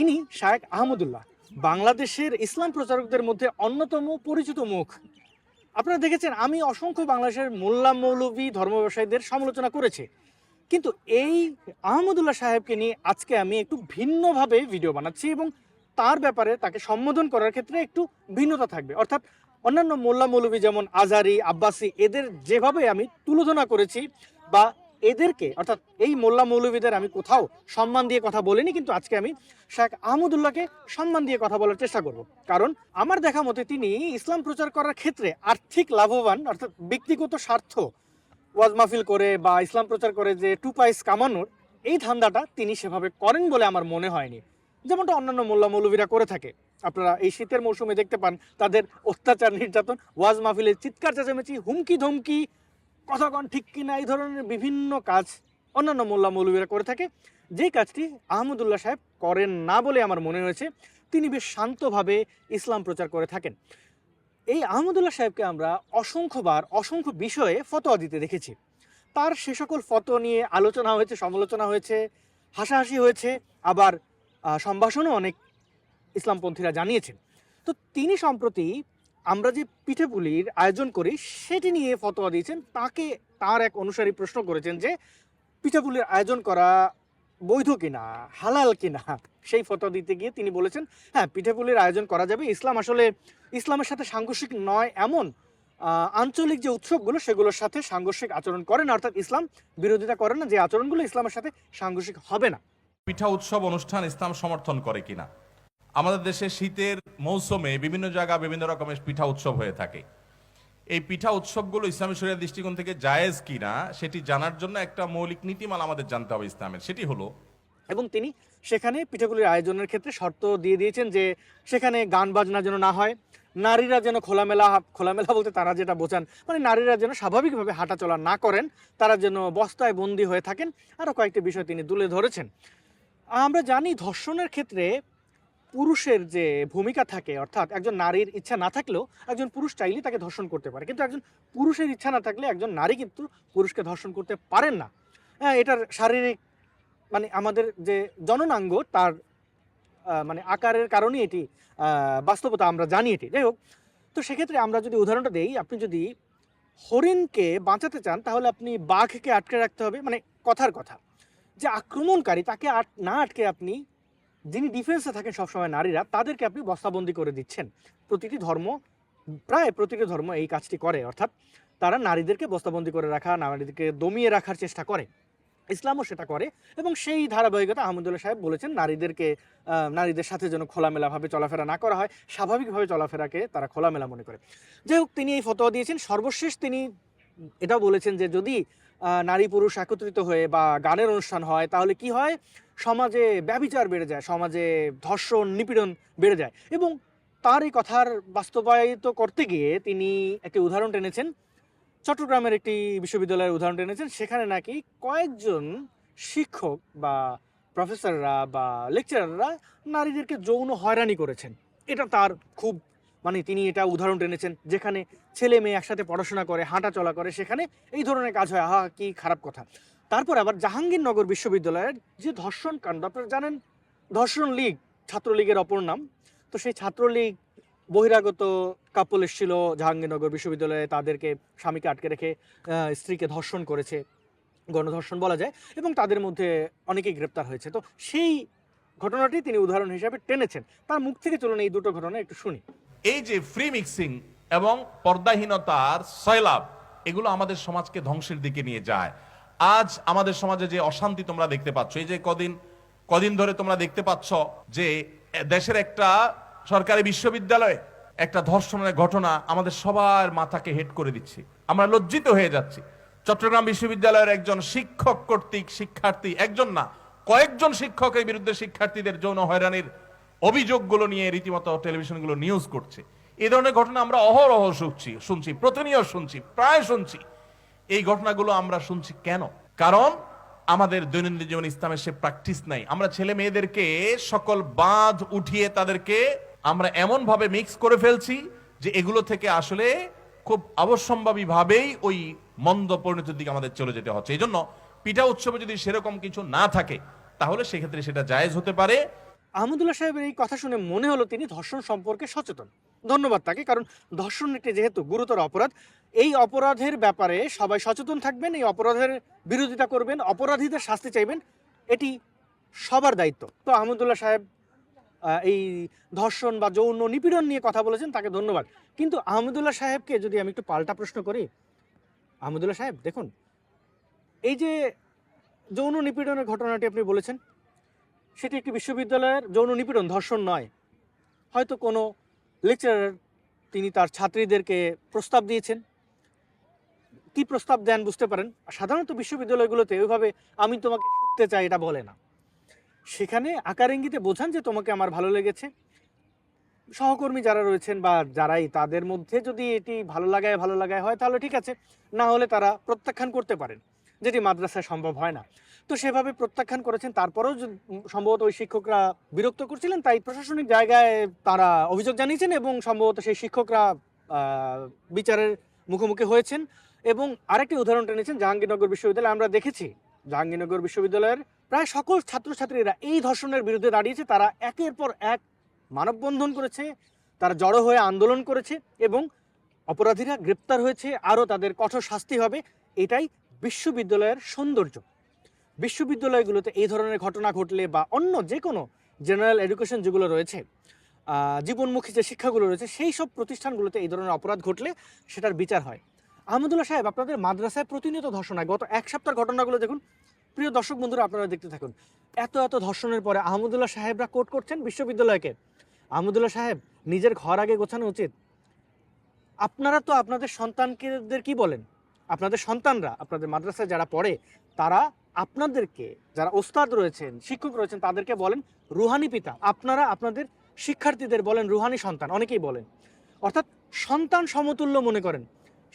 ইনি শায়েক আহমদুল্লাহ, বাংলাদেশের ইসলাম প্রচারকদের মধ্যে অন্যতম পরিচিত মুখ। আপনারা দেখেছেন, আমি অসংখ্য বাংলাদেশের মোল্লা মৌলভী ধর্ম ব্যবসায়ীদের সমালোচনা করেছি। কিন্তু এই আহমদুল্লাহ সাহেবকে নিয়ে আজকে আমি একটু ভিন্নভাবে ভিডিও বানাচ্ছি এবং তার ব্যাপারে তাকে সম্বোধন করার ক্ষেত্রে একটু ভিন্নতা থাকবে। অর্থাৎ অন্যান্য মোল্লা মৌলভী যেমন আজারি, আব্বাসি, এদের যেভাবে আমি তুলোধনা করেছি বা এদেরকে, অর্থাৎ এই মোল্লা মৌলভীদের আমি কোথাও সম্মান দিয়ে কথা বলিনি, কিন্তু আজকে আমি শেখ আহমদুল্লাহকে সম্মান দিয়ে কথা বলার চেষ্টা করব। কারণ আমার দেখা মতে তিনি ইসলাম প্রচার করার ক্ষেত্রে আর্থিক লাভবান, অর্থাৎ ব্যক্তিগত স্বার্থ ওয়াজ মাহফিল করে বা ইসলাম প্রচার করে যে টু পাইস কামানোর, এই ধান্দাটা তিনি সেভাবে করেন বলে আমার মনে হয়নি। যেমনটা অন্যান্য মোল্লা মৌলভীরা করে থাকে। আপনারা এই শীতের মৌসুমে দেখতে পান, তাদের অত্যাচার, নির্যাতন, ওয়াজ মাহফিলের চিৎকার, চেঁচামেচি হুমকি ধমকি কথা কন ঠিক কিনা এই ধরনের বিভিন্ন কাজ অন্যান্য মোল্লা মৌলভীরা করে থাকে। যেই কাজটি আহমদুল্লাহ সাহেব করেন না বলে আমার মনে হয়েছে, তিনি বেশ শান্তভাবে ইসলাম প্রচার করে থাকেন। এই আহমদুল্লাহ সাহেবকে আমরা অসংখ্যবার, অসংখ্য বিষয়ে ফতোয়া দিতে দেখেছি। তার সে সকল ফতো নিয়ে আলোচনা হয়েছে, সমালোচনা হয়েছে, হাসাহাসি হয়েছে, আবার সম্ভাষণও অনেক ইসলামপন্থীরা জানিয়েছেন। তো তিনি সম্প্রতি আমরা যে পিঠেপুলির আয়োজন করি, সেটি নিয়ে ফতোয়া দিয়েছেন। তাকে তার এক অনুসারী প্রশ্ন করেছেন যে পিঠাপুলির আয়োজন করা বৈধ কিনা, হালাল কিনা? সেই ফতোয়া দিতে গিয়ে তিনি বলেছেন হ্যাঁ পিঠেপুলির আয়োজন করা যাবে। ইসলাম আসলে ইসলামের সাথে সাংঘর্ষিক নয়, এমন আঞ্চলিক যে উৎসবগুলো, সেগুলোর সাথে সাংঘর্ষিক আচরণ করে না অর্থাৎ ইসলাম বিরোধিতা করে না যে আচরণগুলো ইসলামের সাথে সাংঘর্ষিক হবে না। পিঠা উৎসব অনুষ্ঠান ইসলাম সমর্থন করে কিনা? আমাদের দেশে শীতের মৌসুমে বিভিন্ন জায়গা বিভিন্ন রকমের পিঠা উৎসব হয়ে থাকে। এই পিঠা উৎসবগুলো ইসলামী শরিয়ার দৃষ্টিকোণ থেকে জায়েজ কিনা, সেটি জানার জন্য একটা মৌলিক নীতিমালা আমাদের জানতে হবে ইসলামের। সেটি হলো, এবং তিনি সেখানে পিঠাগুলির আয়োজনের ক্ষেত্রে শর্ত দিয়ে দিয়েছেন যে সেখানে গান বাজনা যেন না হয়, নারীরা যেন খোলামেলা খোলামেলা বলতে তারা যেটা বোঝান মানে নারীরা যেন স্বাভাবিকভাবে হাঁটাচলা না করেন, তারা যেন বস্তায় বন্দি হয়ে থাকেন আরও কয়েকটি বিষয় তিনি তুলে ধরেছেন। আমরা জানি ধর্ষণের ক্ষেত্রে পুরুষের যে ভূমিকা থাকে, অর্থাৎ একজন নারীর ইচ্ছা না থাকলেও একজন পুরুষ চাইলে তাকে ধর্ষণ করতে পারে। কিন্তু একজন পুরুষের ইচ্ছা না থাকলে একজন নারী কিন্তু পুরুষকে ধর্ষণ করতে পারেন না। হ্যাঁ এটার শারীরিক মানে আমাদের যে জননাঙ্গ, তার মানে আকারের কারণে এটি বাস্তবতা আমরা জানি এটি। যাই হোক, তো সেক্ষেত্রে আমরা যদি উদাহরণটা দেই, আপনি যদি হরিণকে বাঁচাতে চান, তাহলে আপনি বাঘকে আটকে রাখতে হবে। মানে কথার কথা, যে আক্রমণকারী, তাকে আট, না আটকে আপনি যিনি ডিফেন্সে থাকেন সবসময় নারীরা, তাদেরকে আপনি বস্তাবন্দি করে দিচ্ছেন। প্রতিটি ধর্ম, প্রায় প্রতিটি ধর্ম এই কাজটি করে। অর্থাৎ তারা নারীদেরকে বস্তাবন্দি করে রাখা, নারীদেরকে দমিয়ে রাখার চেষ্টা করে। ইসলামও সেটা করে এবং সেই ধারাবাহিকতা আহমদুল্লাহ সাহেব বলেছেন, নারীদেরকে নারীদের সাথে যেন খোলামেলাভাবে চলাফেরা না করা হয়, স্বাভাবিকভাবে চলাফেরাকে তারা খোলামেলা মনে করে। যাই হোক, তিনি এই ফতোয়া দিয়েছেন। সর্বশেষ তিনি এটাও বলেছেন যে যদি নারী পুরুষ একত্রিত হয়ে বা গানের অনুষ্ঠান হয়, তাহলে কি হয়? সমাজে ব্যবিচার বেড়ে যায়, সমাজে ধর্ষণ, নিপীড়ন বেড়ে যায় এবং তার এই কথার বাস্তবায়িত করতে গিয়ে তিনি একটি উদাহরণ টেনেছেন, চট্টগ্রামের একটি বিশ্ববিদ্যালয়ের উদাহরণ টেনেছেন, সেখানে নাকি কয়েকজন শিক্ষক বা প্রফেসররা বা লেকচারাররা নারীদেরকে যৌন হয়রানি করেছেন। এটা তার খুব মানে তিনি এটা উদাহরণ টেনেছেন, যেখানে ছেলে মেয়ে একসাথে পড়াশোনা করে হাঁটা চলা করে, সেখানে এই ধরনের কাজ হয়। আহা, কি খারাপ কথা। তারপর আবার জাহাঙ্গীরনগর বিশ্ববিদ্যালয়ের যে ধর্ষণ কাণ্ড, আপনারা জানেন ধর্ষণ লীগ, ছাত্রলীগের অপর নাম। তো সেই ছাত্রলীগ বহিরাগত কাপল এসেছিল জাহাঙ্গীরনগর বিশ্ববিদ্যালয়ে, তাদেরকে, স্বামীকে আটকে রেখে স্ত্রীকে ধর্ষণ করেছে, গণধর্ষণ বলা যায়, এবং তাদের মধ্যে অনেকেই গ্রেপ্তার হয়েছে। তো সেই ঘটনাটি তিনি উদাহরণ হিসাবে টেনেছেন। তার মুখ থেকে চলুন এই দুটো ঘটনা একটু শুনি। এই যে ফ্রি মিক্সিং এবং পর্দাহীনতার সয়লাভ, এগুলো আমাদের সমাজকে ধ্বংসের দিকে নিয়ে যায়। আজ আমাদের সমাজে যে অশান্তি তোমরা দেখতে পাচ্ছ, এই যে কদিন কদিন ধরে তোমরা দেখতে পাচ্ছ যে দেশের একটা সরকারি বিশ্ববিদ্যালয়ে একটা ধর্ষণের ঘটনা আমাদের সবার মাথাকে হেড করে দিচ্ছে। আমরা লজ্জিত হয়ে যাচ্ছি। চট্টগ্রাম বিশ্ববিদ্যালয়ের একজন শিক্ষক কর্তৃক শিক্ষার্থী, একজন না, কয়েকজন শিক্ষকের বিরুদ্ধে শিক্ষার্থীদের যৌন হয়রানির অভিযোগগুলো নিয়ে রীতিমতো টেলিভিশনগুলো নিউজ করছে। এই ধরনের ঘটনা আমরা অহরহ শুনছি শুনছি, প্রতিনিয়ত শুনছি, প্রায় শুনছি। এই ঘটনাগুলো আমরা শুনছি কেন? কারণ আমাদের দৈনন্দিন জীবন ইসলামের সে প্র্যাকটিস নাই। আমরা ছেলে মেয়েদেরকে সকল বাঁধ উঠিয়ে তাদেরকে আমরা এমন ভাবে মিক্স করে ফেলছি যে এগুলো থেকে আসলে খুব অবশ্যম্ভাবী ভাবেই ওই মন্দ পরিণতির দিকে আমাদের চলে যেতে হচ্ছে। এই জন্য পিঠা উৎসবে যদি সেরকম কিছু না থাকে, তাহলে সেক্ষেত্রে সেটা জায়েজ হতে পারে। আহমদুল্লাহ সাহেবের এই কথা শুনে মনে হলো তিনি ধর্ষণ সম্পর্কে সচেতন। ধন্যবাদ তাকে, কারণ ধর্ষণ একটি যেহেতু গুরুতর অপরাধ, এই অপরাধের ব্যাপারে সবাই সচেতন থাকবেন, এই অপরাধের বিরোধিতা করবেন, অপরাধীদের শাস্তি চাইবেন, এটি সবার দায়িত্ব। তো আহমদুল্লাহ সাহেব এই ধর্ষণ বা যৌন নিপীড়ন নিয়ে কথা বলেছেন, তাকে ধন্যবাদ। কিন্তু আহমদুল্লাহ সাহেবকে যদি আমি একটু পাল্টা প্রশ্ন করি, আহমদুল্লাহ সাহেব, দেখুন, এই যে যৌন নিপীড়নের ঘটনাটি আপনি বলেছেন সেটি একটি বিশ্ববিদ্যালয়ের যৌন নিপীড়ন, ধর্ষণ নয়। হয়তো কোনো লেকচারার তিনি তার ছাত্রীদেরকে প্রস্তাব দিয়েছেন। কি প্রস্তাব দেন বুঝতে পারেন? সাধারণত বিশ্ববিদ্যালয়গুলোতে ওইভাবে আমি তোমাকে শুনতে চাই এটা বলে না। সেখানে আকার ইঙ্গিতে বোঝান যে তোমাকে আমার ভালো লেগেছে। সহকর্মী যারা রয়েছেন বা যারাই তাদের মধ্যে যদি এটি ভালো লাগায় ভালো লাগায় হয় তাহলে ঠিক আছে। না হলে তারা প্রত্যাখ্যান করতে পারেন, যেটি মাদ্রাসায় সম্ভব হয় না। তো সেভাবে প্রত্যাখ্যান করেছেন। তারপরেও সম্ভবত ওই শিক্ষকরা বিরক্ত করছিলেন, তাই প্রশাসনিক জায়গায় তারা অভিযোগ জানিয়েছেন এবং সম্ভবত সেই শিক্ষকরা বিচারের মুখোমুখি হয়েছেন। এবং আরেকটি উদাহরণ টেনেছেন জাহাঙ্গীরনগর বিশ্ববিদ্যালয়। আমরা দেখেছি জাহাঙ্গীরনগর বিশ্ববিদ্যালয়ের প্রায় সকল ছাত্রছাত্রীরা এই ধর্ষণের বিরুদ্ধে দাঁড়িয়েছে। তারা একের পর এক মানববন্ধন করেছে, তারা জড়ো হয়ে আন্দোলন করেছে এবং অপরাধীরা গ্রেপ্তার হয়েছে। আরও তাদের কঠোর শাস্তি হবে। এটাই বিশ্ববিদ্যালয়ের সৌন্দর্য। বিশ্ববিদ্যালয়গুলোতে এই ধরনের ঘটনা ঘটলে বা অন্য যে কোনো জেনারেল এডুকেশন যেগুলো রয়েছে জীবনমুখী যে শিক্ষাগুলো রয়েছে, সেই সব প্রতিষ্ঠানগুলোতে এই ধরনের অপরাধ ঘটলে সেটার বিচার হয়। আহমদুল্লাহ সাহেব, আপনাদের মাদ্রাসায় প্রতিনিয়ত ধর্ষণ হয় গত এক সপ্তাহের ঘটনাগুলো দেখুন। প্রিয় দর্শক বন্ধুরা, আপনারা দেখতে থাকুন। এত এত ধর্ষণের পরে আহমদুল্লাহ সাহেবরা কোর্ট করছেন বিশ্ববিদ্যালয়কে। আহমদুল্লাহ সাহেব, নিজের ঘর আগে গোছানো উচিত। আপনারা তো আপনাদের সন্তানকেদের কি বলেন? আপনাদের সন্তানরা, আপনাদের মাদ্রাসায় যারা পড়ে, তারা আপনাদেরকে যারা ওস্তাদ রয়েছেন, শিক্ষক রয়েছেন, তাদেরকে বলেন রুহানি পিতা। আপনারা আপনাদের শিক্ষার্থীদের বলেন রুহানি সন্তান, অনেকেই বলেন। অর্থাৎ সন্তান সমতুল্য মনে করেন।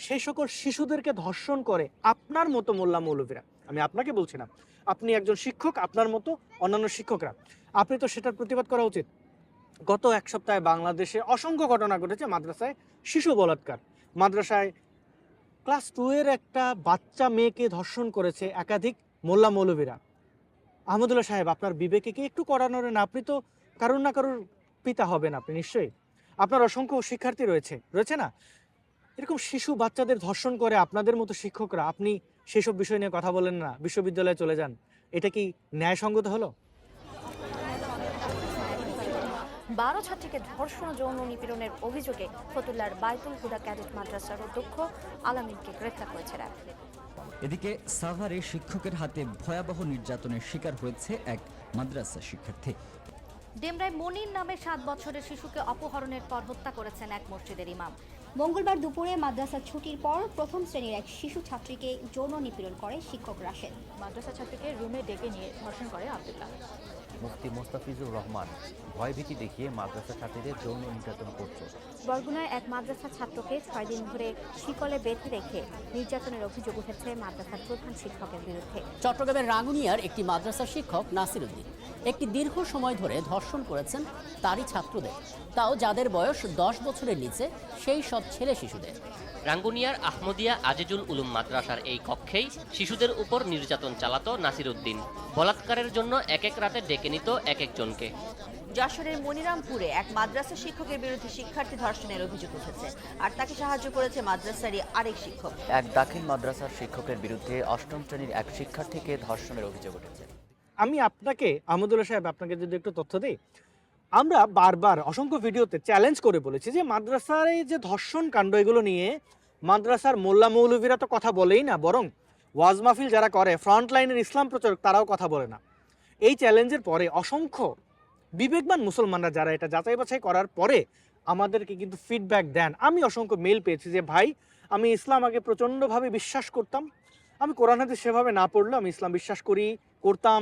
সেই সকল শিশুদেরকে ধর্ষণ করে আপনার মতো মোল্লা মৌলভীরা আমি আপনাকে বলছি না, আপনি একজন শিক্ষক, আপনার মতো অন্যান্য শিক্ষকরা। আপনি তো সেটার প্রতিবাদ করা উচিত। গত এক সপ্তাহে বাংলাদেশে অসংখ্য ঘটনা ঘটেছে মাদ্রাসায় শিশু বলাৎকার। মাদ্রাসায় ক্লাস টু এর একটা বাচ্চা মেয়েকে ধর্ষণ করেছে একাধিক মোল্লা মৌলভীরা। আহমদুল্লাহ সাহেব, আপনার বিবেকে কি একটু করানোর না আপনি তো কারোর না কারোর পিতা হবেন আপনি, নিশ্চয়ই। আপনার অসংখ্য শিক্ষার্থী রয়েছে রয়েছে না? এরকম শিশু বাচ্চাদের ধর্ষণ করে আপনাদের মতো শিক্ষকরা, আপনি সেসব বিষয় নিয়ে কথা বলেন না, বিশ্ববিদ্যালয়ে চলে যান। এটা কি ন্যায়সঙ্গত হলো? বারো ছাত্রীকে ধর্ষণ যৌন নিপীড়নের অভিযোগে ফতুল্লার বাইতুল হুদা ক্যাডেট মাদ্রাসার অধ্যক্ষ আলামিনকে গ্রেফতার করেছে র্যাব। এদিকে সাভারে শিক্ষকের হাতে ভয়াবহ নির্যাতনের শিকার হয়েছে এক মাদ্রাসা শিক্ষার্থী। ডেমরায় মনির নামে সাত বছরের শিশুকে অপহরণের পর হত্যা করেছেন এক মসজিদের ইমাম। মঙ্গলবার দুপুরে মাদ্রাসা ছুটির পর প্রথম শ্রেণির এক শিশু ছাত্রীকে যৌন নিপীড়ন করে শিক্ষক রাশেদ। মাদ্রাসা ছাত্রীকে রুমে ডেকে নিয়ে ধর্ষণ করে আব্দুল্লাহ মুফতি মোস্তাফিজুর রহমান ভয়ভীতি দেখিয়ে মাদ্রাসা ছাত্রীদের যৌন নির্যাতন করছে। বরগুনায় এক মাদ্রাসা ছাত্রকে ছয় দিন ধরে শিকলে বেঁধে রেখে নির্যাতনের অভিযোগ উঠেছে মাদ্রাসার প্রধান শিক্ষকের বিরুদ্ধে। চট্টগ্রামের রাঙ্গুনিয়ার একটি মাদ্রাসা শিক্ষক নাসির উদ্দিন। একটি দীর্ঘ সময় ধরে ধর্ষণ করেছেন তারই ছাত্রদের। তাও যাদের বয়স দশ বছরের নিচে সেই সব ছেলে শিশুদের। রাঙ্গুনিয়ার আহমদিয়া আজিজুল উলুম মাদ্রাসার এই কক্ষেই শিশুদের উপর নির্যাতন চালাত নাসির উদ্দিন। বলাৎকারের জন্য এক এক রাতে ডেকে নিত এক একজনকে। যশোরের মনিরামপুরে এক মাদ্রাসা শিক্ষকের বিরুদ্ধে শিক্ষার্থী ধর্ষণের অভিযোগ উঠেছে। আর তাকে সাহায্য করেছে মাদ্রাসারই আরেক শিক্ষক। এক দাখিল মাদ্রাসার শিক্ষকের বিরুদ্ধে অষ্টম শ্রেণির এক শিক্ষার্থীকে ধর্ষণের অভিযোগ উঠেছে। আমি আপনাকে আহমদুল্লাহ সাহেব আপনাকে যদি একটু তথ্য দিই আমরা বারবার অসংখ্য ভিডিওতে চ্যালেঞ্জ করে বলেছি যে মাদ্রাসার এই যে ধর্ষণ কাণ্ড এগুলো নিয়ে মাদ্রাসার মোল্লা মৌলভীরা তো কথা বলেই না বরং ওয়াজ মাহফিল যারা করে ফ্রন্ট লাইনের ইসলাম প্রচারক তারাও কথা বলে না। এই চ্যালেঞ্জের পরে অসংখ্য বিবেকবান মুসলমানরা যারা এটা যাচাই বাছাই করার পরে আমাদেরকে কিন্তু ফিডব্যাক দেন। আমি অসংখ্য মেল পেয়েছি যে, ভাই, আমি ইসলাম আগে প্রচণ্ডভাবে বিশ্বাস করতাম। আমি কোরআন হাতে সেভাবে না পড়লেও আমি ইসলাম বিশ্বাস করি, করতাম।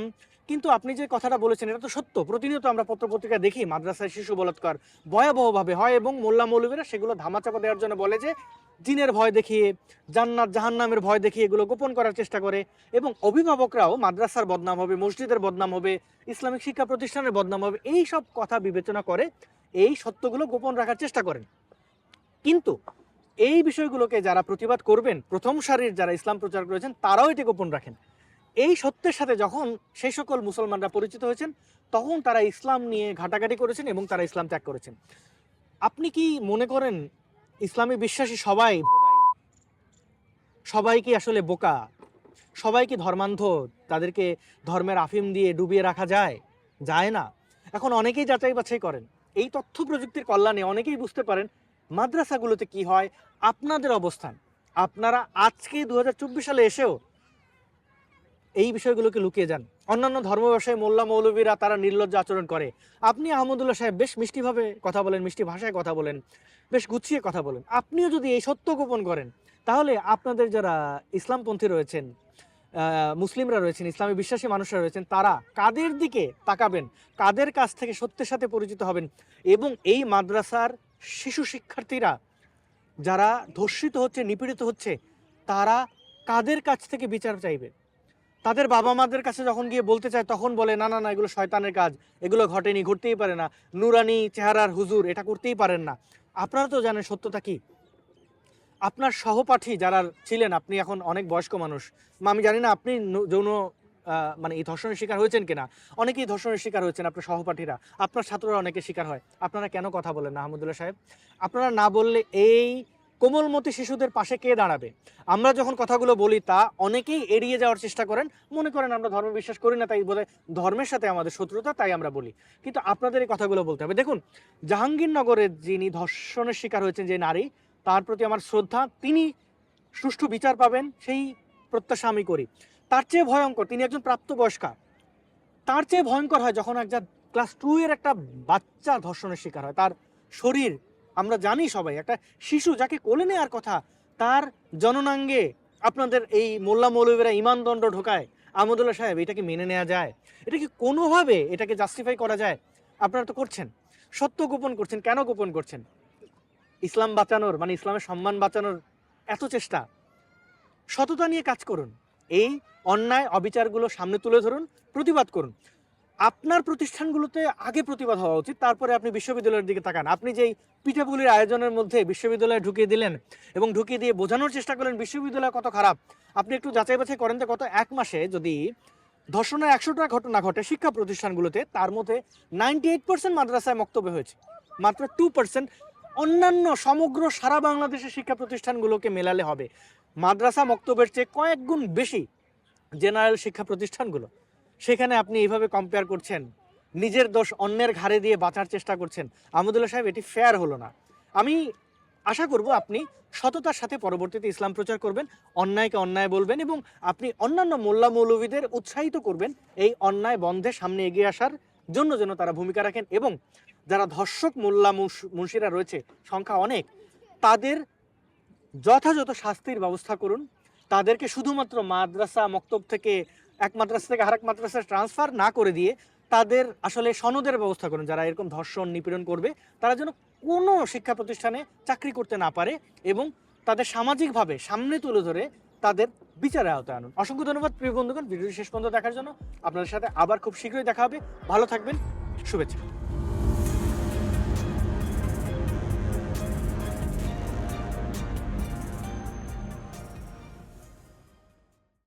কিন্তু আপনি যে কথাটা বলেছেন, এটা তো সত্য। প্রতিনিয়ত আমরা পত্রপত্রিকা দেখি, মাদ্রাসায় শিশু বলাৎকার ভয়াবহভাবে হয় এবং মোল্লা মৌলবীরা সেগুলো ধামাচাপা দেওয়ার জন্য বলে যে, জিনের ভয় দেখিয়ে, জান্নাত, জাহান্নামের ভয় দেখিয়ে এগুলো গোপন করার চেষ্টা করে এবং অভিভাবকরাও মাদ্রাসার বদনাম হবে, মসজিদের বদনাম হবে, ইসলামিক শিক্ষা প্রতিষ্ঠানের বদনাম হবে, এই সব কথা বিবেচনা করে এই সত্যগুলো গোপন রাখার চেষ্টা করেন। কিন্তু এই বিষয়গুলোকে যারা প্রতিবাদ করবেন, প্রথম সারির যারা ইসলাম প্রচার করেছেন তারাও এটি গোপন রাখেন। এই সত্যের সাথে যখন সেই সকল মুসলমানরা পরিচিত হয়েছেন, তখন তারা ইসলাম নিয়ে ঘাটাঘাটি করেছেন এবং তারা ইসলাম ত্যাগ করেছেন। আপনি কি মনে করেন ইসলামী বিশ্বাসী সবাই? সবাই কি আসলে বোকা? সবাই কি ধর্মান্ধ তাদেরকে ধর্মের আফিম দিয়ে ডুবিয়ে রাখা যায়? যায় না। এখন অনেকেই যাচাই বাছাই করেন। এই তথ্য প্রযুক্তির কল্যাণে অনেকেই বুঝতে পারেন মাদ্রাসাগুলোতে কি হয়, আপনাদের অবস্থান। আপনারা আজকে দু হাজার চব্বিশ সালে এসেও এই বিষয়গুলোকে লুকিয়ে যান। অন্যান্য ধর্ম ব্যবসায়ী মোল্লা মৌলবীরা তারা নির্লজ্জ আচরণ করে। আপনি আহমদুল্লাহ সাহেব বেশ মিষ্টিভাবে কথা বলেন, মিষ্টি ভাষায় কথা বলেন, বেশ গুছিয়ে কথা বলেন। আপনিও যদি এই সত্য গোপন করেন, তাহলে আপনাদের যারা ইসলামপন্থী রয়েছেন মুসলিমরা রয়েছেন, ইসলামী বিশ্বাসী মানুষরা রয়েছেন, তারা কাদের দিকে তাকাবেন, কাদের কাছ থেকে সত্যের সাথে পরিচিত হবেন এবং এই মাদ্রাসার শিশু শিক্ষার্থীরা যারা ধর্ষিত হচ্ছে, নিপীড়িত হচ্ছে, তারা কাদের কাছ থেকে বিচার চাইবে? তাদের বাবা মাদের কাছে যখন গিয়ে বলতে চায়, তখন বলে, না না না, এগুলো শয়তানের কাজ। এগুলো ঘটেনি, ঘটতেই পারে না। নুরানি, চেহারার হুজুর, এটা করতেই পারেন না। আপনারা তো জানেন সত্যতা কি? আপনার সহপাঠী যারা ছিলেন, আপনি এখন অনেক বয়স্ক মানুষ। আমি জানি না আপনি যৌন মানে এই ধর্ষণের শিকার হয়েছেন কিনা? অনেকেই ধর্ষণের শিকার হয়েছেন আপনার সহপাঠীরা। আপনার ছাত্ররা অনেকে শিকার হয়। আপনারা কেন কথা বলেন না, আহমদুল্লাহ সাহেব? আপনারা না বললে এই কোমলমতি শিশুদের পাশে কে দাঁড়াবে? আমরা যখন কথাগুলো বলি, তা অনেকেই এড়িয়ে যাওয়ার চেষ্টা করেন। মনে করেন আমরা ধর্ম বিশ্বাস করি না, তাই বলে ধর্মের সাথে আমাদের শত্রুতা, তাই আমরা বলি। কিন্তু আপনাদের এই কথাগুলো বলতে হবে। দেখুন জাহাঙ্গীরনগরের যিনি ধর্ষণের শিকার হয়েছেন, যে নারী, তার প্রতি আমার শ্রদ্ধা, তিনি সুষ্ঠু বিচার পাবেন, সেই প্রত্যাশা আমি করি। তার চেয়ে ভয়ঙ্কর, তিনি একজন প্রাপ্তবয়স্কা। তার চেয়ে ভয়ঙ্কর হয় যখন একজন ক্লাস টু এর একটা বাচ্চা ধর্ষণের শিকার হয়। তার শরীর আমরা জানি সবাই, একটা শিশু যাকে কোলে নেওয়ার কথা, তার জননাঙ্গে আপনাদের এই মোল্লা মৌলবীরা ইমানদণ্ড ঢোকায়। আমদুল্লাহ সাহেব এটাকে মেনে নেওয়া যায়? এটা কি কোনোভাবে এটাকে জাস্টিফাই করা যায়? আপনারা তো করছেন। সত্য গোপন করছেন, কেন গোপন করছেন? ইসলাম বাঁচানোর মানে ইসলামের সম্মান বাঁচানোর এত চেষ্টা। সততা নিয়ে কাজ করুন। এই অন্যায়, অবিচারগুলো সামনে তুলে ধরুন, প্রতিবাদ করুন। আপনার প্রতিষ্ঠানগুলোতে আগে প্রতিবাদ হওয়া উচিত, তারপরে আপনি বিশ্ববিদ্যালয়ের দিকে তাকান। আপনি যেই পিঠাপুলির আয়োজনের মধ্যে বিশ্ববিদ্যালয়ে ঢুকিয়ে দিলেন এবং ঢুকিয়ে দিয়ে বোঝানোর চেষ্টা করলেন বিশ্ববিদ্যালয় কত খারাপ, আপনি একটু যাচাই বাছাই করেন যে গত এক মাসে যদি ধর্ষণের একশোটা ঘটনা ঘটে শিক্ষা প্রতিষ্ঠানগুলোতে, তার মধ্যে নাইনটি এইট পার্সেন্ট মাদ্রাসায় বক্তব্য হয়েছে। মাত্র টু পার্সেন্ট অন্যান্য সমগ্র সারা বাংলাদেশের শিক্ষা প্রতিষ্ঠানগুলোকে মেলালে হবে। মাদ্রাসা মক্তবের চেয়ে কয়েক গুণ বেশি জেনারেল শিক্ষা প্রতিষ্ঠানগুলো। সেখানে আপনি এইভাবে কম্পেয়ার করছেন, নিজের দোষ অন্যের ঘাড়ে দিয়ে বাঁচার চেষ্টা করছেন আমদুল্লাহ সাহেব, এটি ফেয়ার হলো না। আমি আশা করব আপনি সততার সাথে পরবর্তীতে ইসলাম প্রচার করবেন, অন্যায়কে অন্যায় বলবেন এবং আপনি অন্যান্য মোল্লা মৌলবীদের উৎসাহিত করবেন, এই অন্যায় বন্ধে সামনে এগিয়ে আসার জন্য যেন তারা ভূমিকা রাখেন এবং যারা ধর্ষক মোল্লা মুন্স- মুন্সিরা রয়েছে, সংখ্যা অনেক, তাদের যথাযথ শাস্তির ব্যবস্থা করুন। তাদেরকে শুধুমাত্র মাদ্রাসা মক্তব থেকে এক মাদ্রাসা থেকে আরেক মাদ্রাসায় ট্রান্সফার না করে দিয়ে তাদের আসলে সনদের ব্যবস্থা করুন। যারা এরকম ধর্ষণ, নিপীড়ন করবে, তারা যেন কোনো শিক্ষা প্রতিষ্ঠানে চাকরি করতে না পারে এবং তাদের সামাজিকভাবে সামনে তুলে ধরে তাদের বিচারে আওতায় আনুন। অসংখ্য ধন্যবাদ প্রিয় বন্ধুগণ। ভিডিওটি শেষ পর্যন্ত দেখার জন্য আপনাদের সাথে আবার খুব শীঘ্রই দেখা হবে। ভালো থাকবেন। শুভেচ্ছা।